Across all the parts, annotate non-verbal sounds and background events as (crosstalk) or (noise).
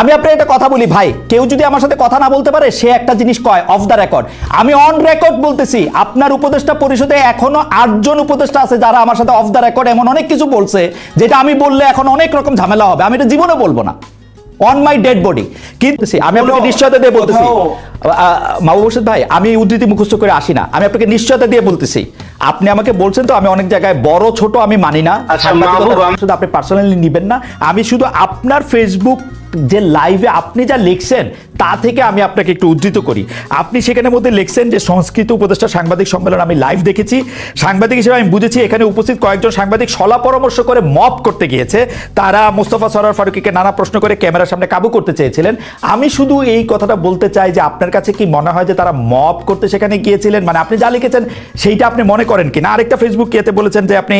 আমি আপনার একটা কথা বলি ভাই। কেউ যদি আমার সাথে কথা না বলতে পারে সে একটা জিনিস কয় অফ দ্য রেকর্ড আমি অন রেকর্ড বলতেছি আপনার উপদেষ্টা পরিষদে এখনও আটজন উপদেষ্টা আছে যারা আমার সাথে অফ দ্য রেকর্ড এমন অনেক কিছু বলছে যেটা আমি বললে এখন অনেক রকম ঝামেলা হবে। আমি এটা জীবনে বলব না। অন মাই ডেড বডি কিন্তু আমি আপনাকে নিশ্চয়তা দিয়ে বলতেছি। মাহবুব হোসেন ভাই আমি উদ্ধৃতি মুখস্থ করে আসি না। আমি আপনাকে নিশ্চয়তা দিয়ে বলতেছি। আপনি আমাকে বলছেন তো আমি অনেক জায়গায় বড় ছোট আমি মানি না। আচ্ছা, শুধু আপনি পার্সোনালি নিবেন না। আমি শুধু আপনার ফেসবুক যে লাইভে আপনি যা লিখছেন, তা থেকে আমি আপনাকে একটু উদ্ধৃত করি। আপনি সেখানে মধ্যে লিখছেন যে সংস্কৃত উপদেষ্টা সাংবাদিক সম্মেলন আমি লাইভ দেখেছি। সাংবাদিক হিসেবে আমি বুঝেছি, এখানে উপস্থিত কয়েকজন সাংবাদিক সলা পরামর্শ করে মপ করতে গিয়েছে। তারা মোস্তফা সরার ফারুকিকে নানা প্রশ্ন করে ক্যামেরার সামনে কাবু করতে চেয়েছিলেন। আমি শুধু এই কথাটা বলতে চাই যে আপনার কাছে কি মনে হয় যে তারা মপ করতে সেখানে গিয়েছিলেন? মানে আপনি যা লিখেছেন, সেইটা আপনি মনে করেন কিনা? আরেকটা ফেসবুক ইয়েতে বলেছেন যে আপনি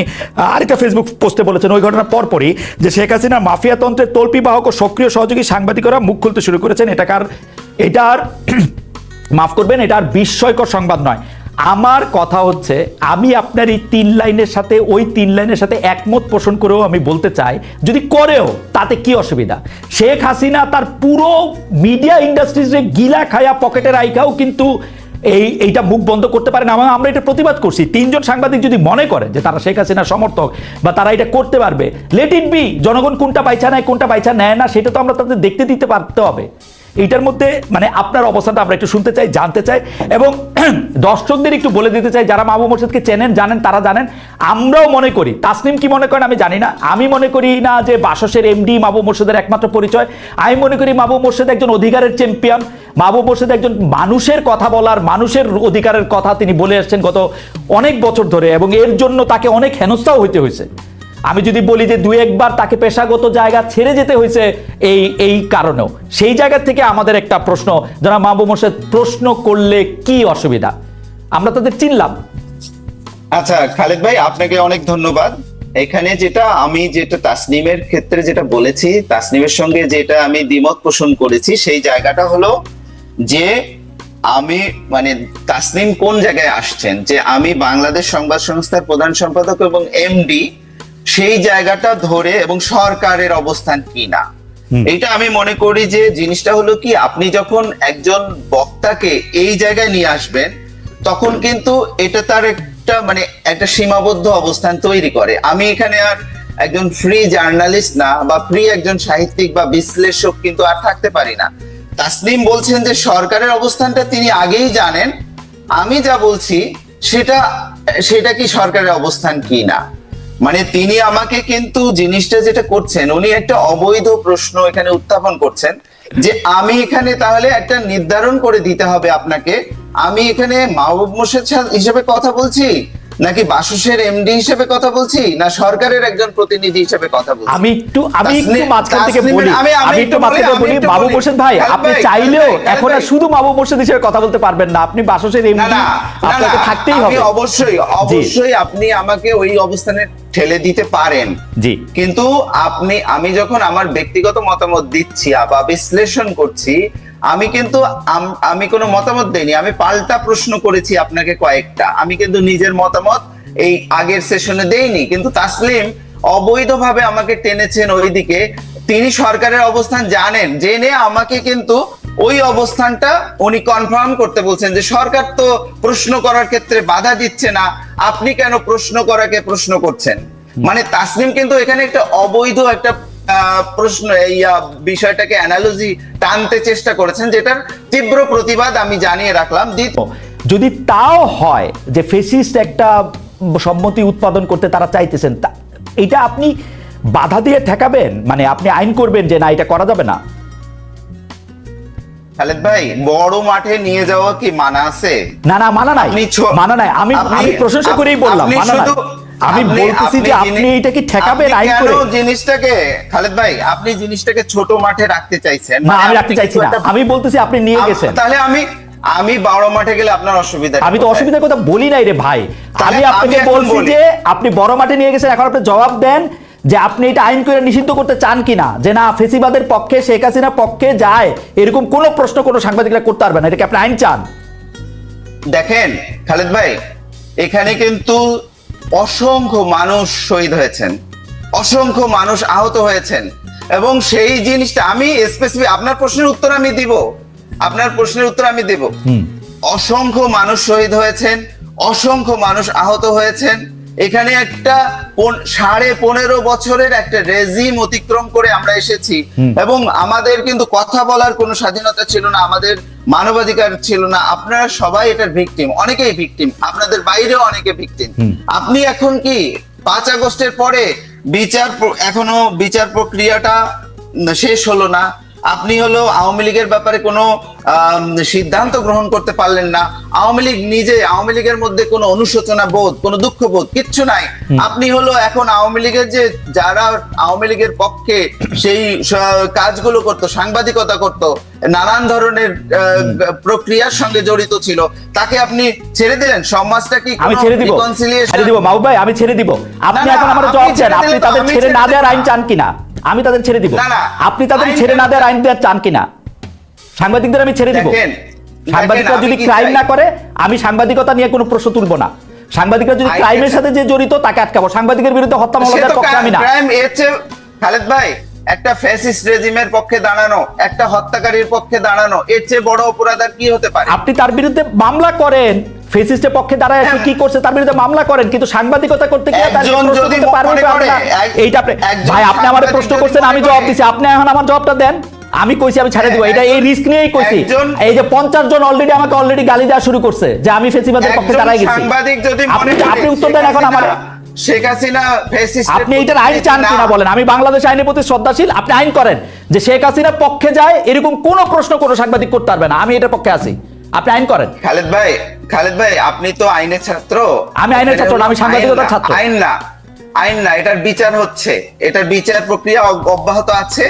আরেকটা ফেসবুক পোস্টে বলেছেন, ওই ঘটনার পরপরই যে শেখ হাসিনা মাফিয়াতন্ত্রের তল্পি বাহক ও সক্রিয় সহযোগী সাংবাদিকরা মুখ খুলতে শুরু করেছেন। এটা কার এটার (clears throat) মাফ করবেন, এটা আর বিস্ময়কর সংবাদ নয়। আমার কথা হচ্ছে, আমি আপনার এই তিন লাইনের সাথে, ওই তিন লাইনের সাথে একমত পোষণ করেও আমি বলতে চাই, যদি করেও, তাতে কি অসুবিধা? শেখ হাসিনা তার পুরো মিডিয়া ইন্ডাস্ট্রিজে গিলা খায়া পকেটের আইকাও কিন্তু এই, এইটা মুখ বন্ধ করতে পারে না। আমরা এটা প্রতিবাদ করছি। তিনজন সাংবাদিক যদি মনে করে যে তারা শেখ হাসিনার সমর্থক বা তারা এটা করতে পারবে লেট ইট বি জনগণ কোনটা পাইছা নেয় কোনটা পাইছা নেয় না, সেটা তো আমরা তাদের দেখতে দিতে পারতে হবে। এইটার মধ্যে মানে আপনার অবস্থানটা আমরা একটু শুনতে চাই, জানতে চাই এবং (clears throat) দর্শকদের একটু বলে দিতে চাই, যারা মাহবুব মোর্শেদকে চেনেন, জানেন, তারা জানেন, আমরাও মনে করি, তাসনিম কি মনে করেন আমি জানি না, আমি মনে করি না যে বাসসের এমডি মাহবুব মোর্শেদের একমাত্র পরিচয়, আমি মনে করি মাহবুব মোর্শেদ একজন অধিকারের চ্যাম্পিয়ন মাহবুব মোর্শেদ একজন মানুষের কথা বলার, মানুষের অধিকারের কথা তিনি বলে আসছেন গত অনেক বছর ধরে এবং এর জন্য তাকে অনেক হেনস্থাও হইতে হয়েছে আমি যদি বলি যে দুই একবার তাকে পেশাগত জায়গা ছেড়ে যেতে হয়েছে, এই এই কারণেও। সেই জায়গা থেকে আমাদের একটা প্রশ্ন যারা মাহবুব মোর্শেদ, প্রশ্ন করলে কি অসুবিধা? আমরা তাদের চিনলাম। আচ্ছা খালেদ ভাই, আপনাকে অনেক ধন্যবাদ। এখানে যেটা আমি, যেটা তাসনিমের ক্ষেত্রে যেটা বলেছি, তাসনিমের সঙ্গে যেটা আমি দ্বিমত পোষণ করেছি, সেই জায়গাটা হলো যে আমি মানে তাসনিম কোন জায়গায় আসছেন? যে আমি বাংলাদেশ সংবাদ সংস্থার প্রধান সম্পাদক এবং এমডি সেই জায়গাটা ধরে এবং সরকারের অবস্থান কি না এটা আমি মনে করি যে জিনিসটা হলো কি আপনি যখন একজন বক্তাকে এই জায়গায় নিয়ে আসবেন তখন কিন্তু এটা তার একটা মানে একটা সীমাবদ্ধ অবস্থান তৈরি করে। আমি এখানে আর একজন ফ্রি জার্নালিস্ট না বা ফ্রি একজন সাহিত্যিক বা বিশ্লেষক কিন্তু আর থাকতে পারি না। তাসলিম বলছেন যে সরকারের অবস্থানটা তিনি আগেই জানেন। আমি যা বলছি সেটা সেটা কি সরকারের অবস্থান কি না মানে তিনি আমাকে কিন্তু জিনিসটা যেটা করছেন, উনি একটা অবৈধ প্রশ্ন এখানে উত্থাপন করছেন যে আমি এখানে তাহলে একটা নির্ধারণ করে দিতে হবে আপনাকে। আমি এখানে মাহবুব মোর্শেদ হিসেবে কথা বলছি নাকি বাসুসের এমডি হিসেবে কথা বলছি? না সরকারের একজন প্রতিনিধি হিসেবে কথা বলছি? আমি একটু আমি একটু মাঝখান থেকে বলি। আমি- আমি আমি একটু মাঝখান থেকে বলি, আমি বলি। হোসেন ভাই আপনি চাইলেও এখন আর শুধু মাহবুব মোর্শেদ হিসেবে কথা বলতে পারবেন না। আপনি বাসসের এমডি আপনাকে থাকতেই আমি হবে অবশ্যই অবশ্যই আপনি আমাকে ওই অবস্থানে ঠেলে দিতে পারেন। জি। কিন্তু আপনি আমি যখন আমার ব্যক্তিগত মতামত দিচ্ছি বা বিশ্লেষণ করছি আমি কিন্তু আমি কোনো মতামত দেইনি আমি পাল্টা প্রশ্ন করেছি আপনাকে কয়েকটা। আমি কিন্তু নিজের মতামত এই আগের সেশনে দেইনি কিন্তু তাসলিম অবৈধভাবে আমাকে টেনেছেন ওইদিকে। তিনি সরকারের অবস্থান জানেন জেনে আমাকে কিন্তু ওই অবস্থানটা উনি কনফার্ম করতে বলছেন যে সরকার তো প্রশ্ন করার ক্ষেত্রে বাধা দিচ্ছে না আপনি কেন প্রশ্ন করাকে প্রশ্ন করছেন? মানে তাসলিম কিন্তু এখানে একটা অবৈধ একটা প্রশ্ন এই বিষয়টাকে অ্যানালজি টানতে চেষ্টা করেছেন যেটার তীব্র প্রতিবাদ আমি জানিয়ে রাখলাম। যদি তাও হয় যে ফেসিস্ট একটা সম্মতি উৎপাদন করতে তারা চাইতেছেন তা- এটা আপনি বাধা দিয়ে ঠেকাবেন? মানে আপনি আইন করবেন যে না এটা করা যাবে না? খালেদ ভাই বড় মাঠে নিয়ে যাওয়া কি মানা আছে? না না মানা নাই। মানা নাই। আমি আমি প্রশংসা করেই বললাম মানা নাই। আমি বলতেছি যে আপনি জিনি- এটা কি ঠেকাবেন আইন করে জিনিসটাকে খালেদ ভাই আপনি জিনিসটাকে ছোট মাঠে রাখতে চাইছেন। না মানে আমি রাখতে চাইছি না। আমি বলতেছি আপনি নিয়ে গেছেন। তাহলে আমি আমি বড় মাঠে গেলে আপনার অসুবিধা আমি তো অসুবিধার কথা বলি নাই রে ভাই। আমি আপনাকে বলছি যে আপনি বড় মাঠে নিয়ে গেছেন এখন আপনি জবাব দেন যে আপনি এটা আইন করে নিষিদ্ধ করতে চান কিনা। যে না ফেসিবাদের পক্ষে শেখ হাসিনার পক্ষে যায় এরকম কোনো প্রশ্ন কোনো সাংবাদিকরা করতে পারবে না। এটাকে আপনি আইন চান? দেখেন খালেদ ভাই এখানে কিন্তু অসংখ্য মানুষ শহীদ হয়েছেন। অসংখ্য মানুষ আহত হয়েছেন। এবং সেই জিনিসটা আমি স্পেসিফিক আপনার প্রশ্নের উত্তর আমি দিব। আপনার প্রশ্নের উত্তর আমি দেব। অসংখ্য মানুষ শহীদ হয়েছেন অসংখ্য মানুষ আহত হয়েছেন এখানে একটা সাড়ে পনেরো বছরের একটা রেজিম অতিক্রম করে আমরা এসেছি। এবং আমাদের কিন্তু কথা বলার কোনো স্বাধীনতা ছিল না আমাদের মানবাধিকার ছিল না। আপনারা সবাই এটার ভিকটিম অনেকেই ভিকটিম আপনাদের বাইরেও অনেকে ভিকটিম আপনি এখন কি পাঁচ আগস্টের পরে বিচার এখনও বিচার প্রক্রিয়াটা শেষ হলো না? আপনি হলো আওয়ামী লীগের ব্যাপারে কোনো সিদ্ধান্ত গ্রহণ করতে পারলেন না। আওয়ামী লীগ নিজে আওয়ামী লীগের মধ্যে কোনো অনুশোচনা বোধ কোনো দুঃখ বোধ কিচ্ছু নাই। আপনি হলো এখন আওয়ামী লীগের যে যারা আওয়ামী লীগের পক্ষে সেই কাজগুলো করতো সাংবাদিকতা করতো নানান ধরনের প্রক্রিয়ার সঙ্গে জড়িত ছিল তাকে আপনি ছেড়ে দিলেন? সমাজটা কি আমি ছেড়ে দিব। reconciliation- ছেড়ে দিব। মাহবুব ভাই আমি ছেড়ে দিব। আপনি এখন আমার জবাব দেন আপনি তাদের ছেড়ে না দেওয়ার আইন চান কিনা? আমি তাদের ছেড়ে দিব। আপনি তাদের ছেড়ে না দেওয়ার আইন দেওয়ার চান কিনা? সাংবাদিকদের আমি ছেড়ে দিব। সাংবাদিকরা যদি ক্রাইম না করে আমি সাংবাদিকতা নিয়ে কোনো প্রশ্ন তুলব না। সাংবাদিকরা যদি ক্রাইমের সাথে- যে জড়িত তাকে আটকাবো। সাংবাদিকের বিরুদ্ধে হত্যা মামলা আমি না। খালেদ ভাই একটা ফ্যাসিস্ট রেজিমের পক্ষে দাঁড়ানো একটা হত্যাকারীর পক্ষে দাঁড়ানো এর চেয়ে বড় অপরাধ আর কি হতে পারে? আপনি তার বিরুদ্ধে মামলা করেন ফেসিস্টের পক্ষে দাঁড়ায় সে কি করছে তার বিরুদ্ধে মামলা করেন কিন্তু সাংবাদিকতা করতে গিয়ে তার যদি পারবেন এইটা আপনি ভাই আপনি আমার প্রশ্ন করছেন আমি জবাব দিছি। আপনি এখন আমার জবাবটা দেন। আমি কইছি আমি ছেড়ে দিব। এটা এই রিস্ক নিয়েই কইছি। এই যে পঞ্চাশ জন অলরেডি আমাকে অলরেডি গালি দেওয়া শুরু করছে যে আমি ফেসিবাদের পক্ষে দাঁড়াই গেছি। সাংবাদিক যদি আপনি উত্তর দেন এখন আমার। শেখ হাসিনা আপনি এটার আইন চান কিনা বলেন? আমি বাংলাদেশ আইনের প্রতি শ্রদ্ধাশীল। আপনি আইন করেন যে শেখ হাসিনার পক্ষে যায় এরকম কোনো প্রশ্ন কোনো সাংবাদিক করতে পারবে না। আমি এটার পক্ষে আছি। আপনি আইন করেন। খালেদ ভাই খালেদ ভাই আপনি তো আইনের ছাত্র। আমি আইনের ছাত্র না, আমি সাংবাদিকতার ছাত্র। আইন না আইন না এটার বিচার হচ্ছে। এটার বিচার প্রক্রিয়া অব্যাহত আছে।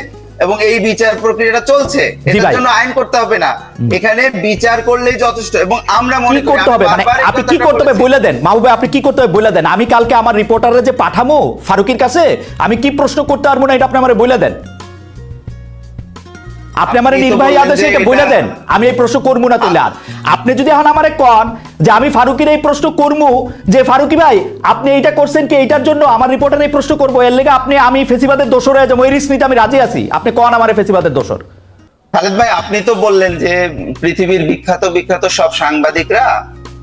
এবং এই বিচার প্রক্রিয়াটা চলছে। এটার জন্য আইন করতে হবে না। এখানে বিচার করলেই যথেষ্ট এবং আমরা মনে করতে হবে? মানে আপনি কি করতে হবে? বলে দেন। মাহবুবে আপনি কি করতে হবে? বলে দেন। আমি কালকে আমার রিপোর্টারে যে পাঠামো ফারুকের কাছে আমি কি প্রশ্ন করতে পারব না এটা আপনি আমার বলে দেন। আপনি আমার নির্বাহী আদেশে এটা বলে দেন। আমি এই প্রশ্ন করব না তুলে আর আপনি যদি এখন আমারে কন যে আমি ফারুকের এই প্রশ্ন করব যে ফারুকি ভাই আপনি এইটা করছেন কি? এইটার জন্য আমার রিপোর্টার এই প্রশ্ন করব। এর লেগে আপনি আমি ফেসিবাদের দোষর হয়ে যাব। এই রিস্ক নিতে আমি রাজি আছি। আপনি কন আমার ফেসিবাদের দোষর? খালেদ ভাই আপনি তো বললেন যে পৃথিবীর বিখ্যাত বিখ্যাত সব সাংবাদিকরা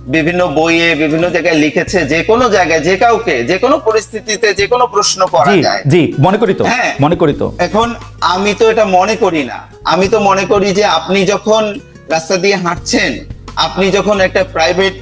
বিভিন্ন বইয়ে বিভিন্ন জায়গায় লিখেছে যে কোনো জায়গায় যে কাউকে যে কোনো পরিস্থিতিতে যে কোনো প্রশ্ন করা যায়। জি মনে করি তো হ্যাঁ। মনে করি তো। এখন আমি তো এটা মনে করি না। আমি তো মনে করি যে আপনি যখন রাস্তা দিয়ে হাঁটছেন আপনি যখন একটা প্রাইভেট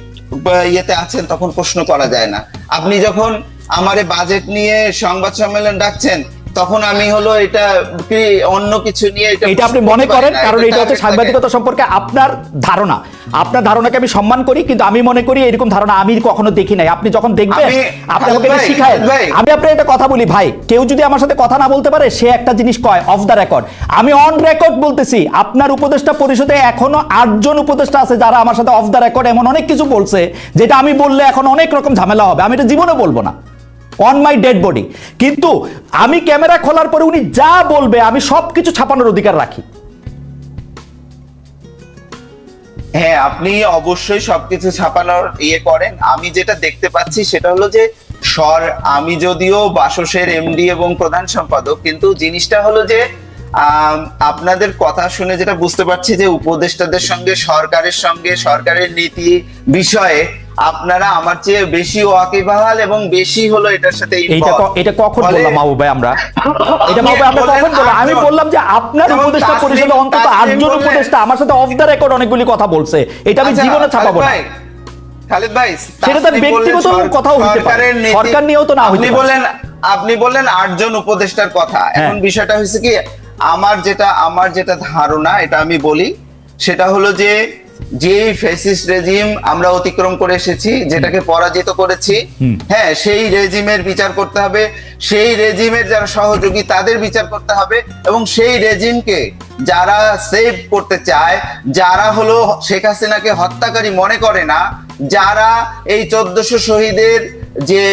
ইয়েতে আছেন তখন প্রশ্ন করা যায় না। আপনি যখন আমারে বাজেট নিয়ে সংবাদ সম্মেলন ডাকছেন তখন আমি হলো এটা কি অন্য কিছু নিয়ে এটা এটা আপনি মনে করেন কারণ এটা হচ্ছে সাংবাদিকতা সম্পর্কে আপনার ধারণা। আপনার ধারণাকে আমি সম্মান করি কিন্তু আমি মনে করি এরকম ধারণা আমি কখনো দেখি নাই। আপনি যখন দেখবেন আমি- আপনি আমাকে এটা শিখায় আমি আপনার একটা কথা বলি ভাই। কেউ যদি আমার সাথে কথা না বলতে পারে সে একটা জিনিস কয় অফ দ্য রেকর্ড আমি অন রেকর্ড বলতেছি আপনার উপদেষ্টা পরিষদে এখনও আটজন উপদেষ্টা আছে যারা আমার সাথে অফ দ্য রেকর্ড এমন অনেক কিছু বলছে যেটা আমি বললে এখন অনেক রকম ঝামেলা হবে। আমি এটা জীবনে বলব না। অন মাই ডেড বডি কিন্তু আমি ক্যামেরা খোলার পরে উনি যা বলবে, আমি সবকিছু ছাপানোর অধিকার রাখি। হ্যাঁ আপনি অবশ্যই সবকিছু ছাপানোর ইয়ে করেন। আমি যেটা দেখতে পাচ্ছি সেটা হলো যে সর আমি যদিও বাসসের এমডি এবং প্রধান সম্পাদক, কিন্তু জিনিসটা হলো যে আপনাদের কথা শুনে যেটা বুঝতে পারছি যে, উপদেষ্টাদের সঙ্গে, সরকারের সঙ্গে, সরকারের নীতি বিষয়ে আপনারা আমার চেয়ে বেশি ওয়াকিবহাল এবং বেশি হলো এটার সাথে এইটা এটা কখন বললাম মাহবুব ভাই আমরা? এটা মাহবুব ভাই আমরা কখন বললাম? আমি বললাম যে আপনার উপদেষ্টা পরিষদে অন্তত আটজন উপদেষ্টা আমার সাথে অফ দ্য রেকর্ড অনেকগুলি কথা বলছে। এটা আমি আচ্ছা, জীবনে ছাপাবো না। খালেদ ভাই সেটা তার আপনি ব্যক্তিগত কথাও হতে পারে। সরকার নিয়েও তো না আপনি পারে। বললেন আপনি বললেন আটজন উপদেষ্টার কথা। হ্যাঁ। এখন বিষয়টা হয়েছে কি আমার যেটা আমার যেটা ধারণা এটা আমি বলি সেটা হলো যে যে ফেসিস্ট রেজিম আমরা অতিক্রম করে এসেছি যেটাকে পরাজিত করেছি হ্যাঁ সেই রেজিমের বিচার করতে হবে সেই রেজিমের যারা সহযোগী তাদের বিচার করতে হবে এবং সেই রেজিমকে যারা সেভ করতে চায় যারা হলো শেখ হাসিনাকে হত্যাকারী মনে করে না যারা এই চোদ্দশো শহীদের যে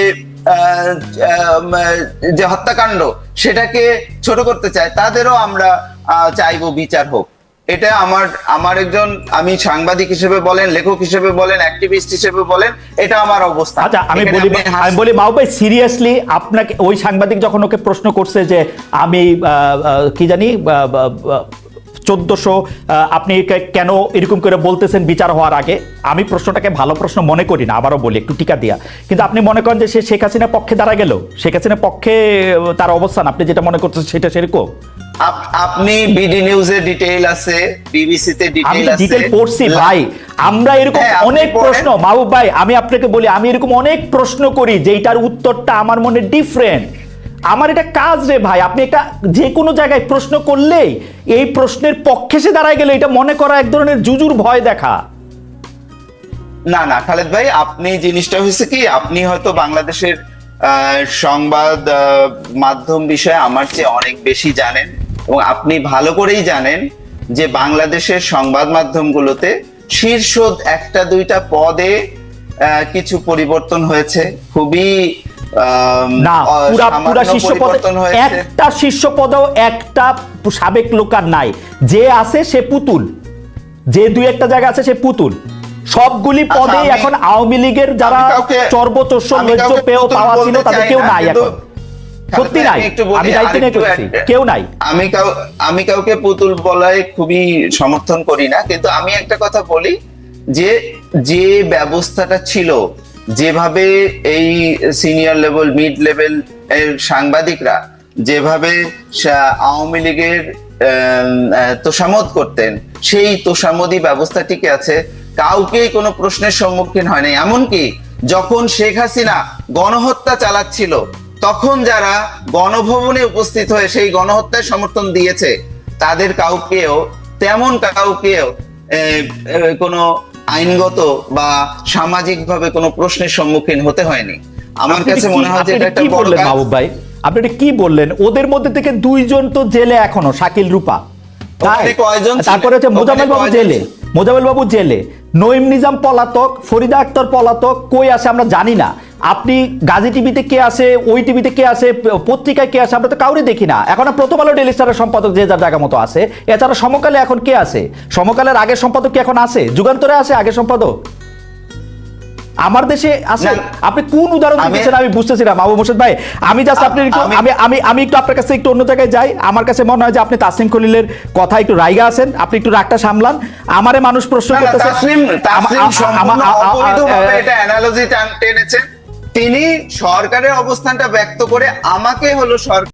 যে হত্যাকাণ্ড সেটাকে ছোট করতে চায় তাদেরও আমরা আহ, চাইব বিচার হোক। এটা আমার আমার একজন আমি সাংবাদিক হিসেবে বলেন লেখক হিসেবে বলেন অ্যাক্টিভিস্ট হিসেবে বলেন এটা আমার অবস্থা আচ্ছা আমি বলি আমি বলি মাও ভাই সিরিয়াসলি আপনাকে ওই সাংবাদিক যখন ওকে প্রশ্ন করছে যে আমি কি জানি চোদ্দশো আপনি কেন এরকম করে বলতেছেন বিচার হওয়ার আগে? আমি প্রশ্নটাকে ভালো প্রশ্ন মনে করি না আবারও বলি একটু টিকা দিয়া। কিন্তু আপনি মনে করেন যে সে শেখ হাসিনার পক্ষে দাঁড়া গেল? শেখ হাসিনার পক্ষে তার অবস্থান আপনি যেটা মনে করছেন সেটা সেরকম? আপনি বিডি নিউজে ডিটেইল আছে বিবিসিতে ডিটেইল আছে। ডিটেল পড়ছি? ভাই আমরা এরকম হ্যাঁ, অনেক প্রশ্ন মাহবুব ভাই আমি আপনাকে বলি আমি এরকম অনেক প্রশ্ন করি যেটার উত্তরটা আমার মনে ডিফারেন্ট আমার এটা কাজ রে ভাই আপনি একটা যে কোনো জায়গায় প্রশ্ন করলেই এই প্রশ্নের পক্ষে সে দাঁড়ায় গেলে এটা মনে করা এক ধরনের জুজুর ভয় দেখা। না না খালেদ ভাই আপনি জিনিসটা হয়েছে কি আপনি হয়তো বাংলাদেশের আহ, সংবাদ মাধ্যম বিষয়ে আমার চেয়ে অনেক বেশি জানেন। এবং আপনি ভালো করেই জানেন যে বাংলাদেশের সংবাদ মাধ্যমগুলোতে শীর্ষ একটা দুইটা পদে কিছু পরিবর্তন হয়েছে। খুবই না পুরা পুরা শীর্ষ পদে একটা শীর্ষ পদেও একটা সাবেক লোকার নাই। যে আছে সে পুতুল। যে দুই একটা জায়গা আছে সে পুতুল। সবগুলি আচ্ছা, পদে এখন আওয়ামী লীগের যারা লজ্জ পেয়েও পাওয়া ছিল তাদের কেউ নাই এখন। সত্যি নাই। আমি দায়িত্ব নিয়ে করছি কেউ নাই। আমি কাউ আমি কাউকে পুতুল বলায় খুবই সমর্থন করি না কিন্তু আমি একটা কথা বলি যে যে ব্যবস্থাটা ছিল যেভাবে এই সিনিয়র লেভেল মিড লেভেল এর সাংবাদিকরা যেভাবে আওয়ামী লীগের তোষামত করতেন সেই তোষামদি ব্যবস্থা টিকে আছে? কাউকেই কোনো প্রশ্নের সম্মুখীন হয়নি এমনকি যখন শেখ হাসিনা গণহত্যা চালাচ্ছিল তখন যারা গণভবনে উপস্থিত হয়ে সেই গণহত্যায় সমর্থন দিয়েছে তাদের কাউকেও তেমন কাউকেও কোনো আইনগত বা সামাজিকভাবে কোনো প্রশ্নের সম্মুখীন হতে হয়নি। আমার কাছে মনে হয় যে এটা একটা কি বড়। মাহবুব ভাই? আপনি এটা কি বললেন? ওদের মধ্যে থেকে দুইজন তো জেলে এখনও শাকিল রূপা? তারপরে হচ্ছে মোজাম্মেল বাবু জেলে। ছিলেন? মোজাম্মেল বাবু জেলে। নঈম নিজাম পলাতক, ফরিদা আক্তার পলাতক, কই আছে আমরা জানি না। আপনি গাজী টিভিতে কে আছে, ওই টিভিতে কে আছে, পত্রিকায় কে আছে, আমরা তো কাউরে দেখি না। এখন প্রথম আলো ডেলি স্টারের সম্পাদক যে যার জায়গা মতো আছে। এছাড়া সমকালে এখন কে আছে? সমকালের আগের সম্পাদক কি এখন আছে? যুগান্তরে আছে আগের সম্পাদক? আমার দেশে আছে। আপনি কোন উদাহরণ দিচ্ছেন আমি বুঝতেছি না মাহবুব মোর্শেদ ভাই। আমি জাস্ট আপনি আমি- আমি আমি একটু আপনার কাছে একটু অন্য জায়গায় যাই। আমার কাছে মনে হয় যে আপনি তাসিম খলিলের কথা একটু রাইগা আছেন। আপনি একটু রাগটা সামলান। আমারে মানুষ প্রশ্ন করতেছে এটা অ্যানালজি টেনেছেন। তিনি সরকারের অবস্থানটা ব্যক্ত করে আমাকে হলো সরকার